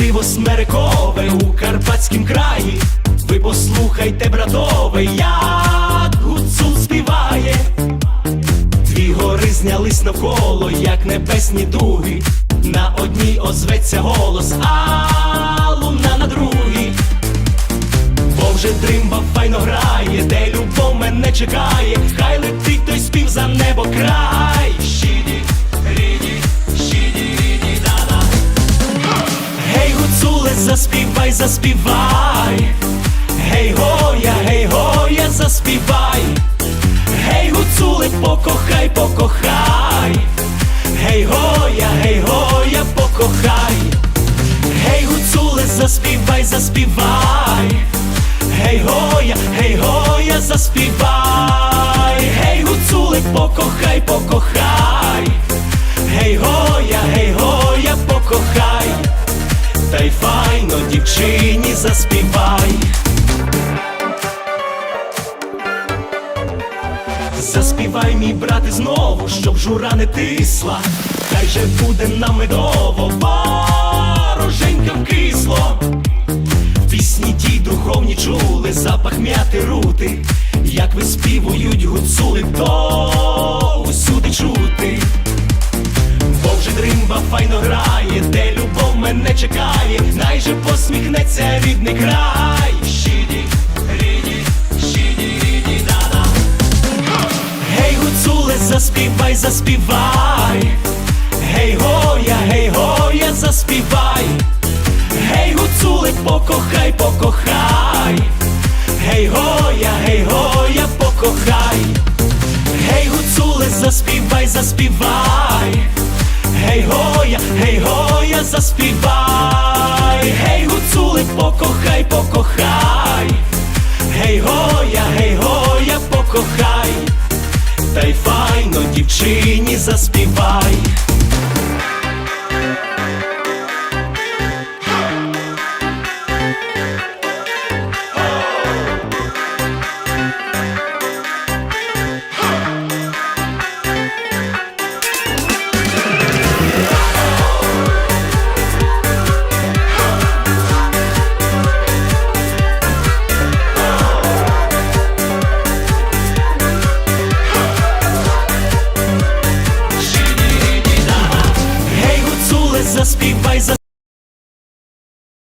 пиво смерекове у карпатськім краї. Ви послухайте, братове, як гуцул співає. Дві гори знялись навколо, як небесні дуги. На одній озветься голос, а луна на другій. Бо вже дримба файно грає, де любов мене чекає, хай летить той спів за небо край. Заспівай, заспівай. Гей, гоя, гей, гоя, заспівай. Гей, гуцуле, покохай, покохай. Гей, гоя, гей, гоя, покохай. Гей, гуцуле, заспівай, заспівай. Гей, гоя, гей, гоя, заспівай. Гей, гуцуле, покохай, покохай. Гей, гоя, гей, гоя. Та й файно дівчині заспівай. Заспівай, мій брате, знову, щоб жура не тисла, хай же буде нам медово, вороженька вкисло. В Пісні ті духовні чули, запах м'яти рути, як виспівують гуцули, то усюди чути. Бо вже дримба файно грає, де мене чекає, най же посміхнеться рідний край. Щіді, ріді, щіді, ріді, дана. Гей, гуцуле, заспівай, заспівай. Гей, гоя, гей, гоя, заспівай. Гей, гуцуле, покохай, покохай. Гей, гоя, гей, гоя, покохай. Гей, гуцуле, заспівай, заспівай гей гоя, гей гоя, заспівай, гей гуцули, покохай, покохай, гей гоя, гей гоя, покохай, та й файно дівчині заспівай.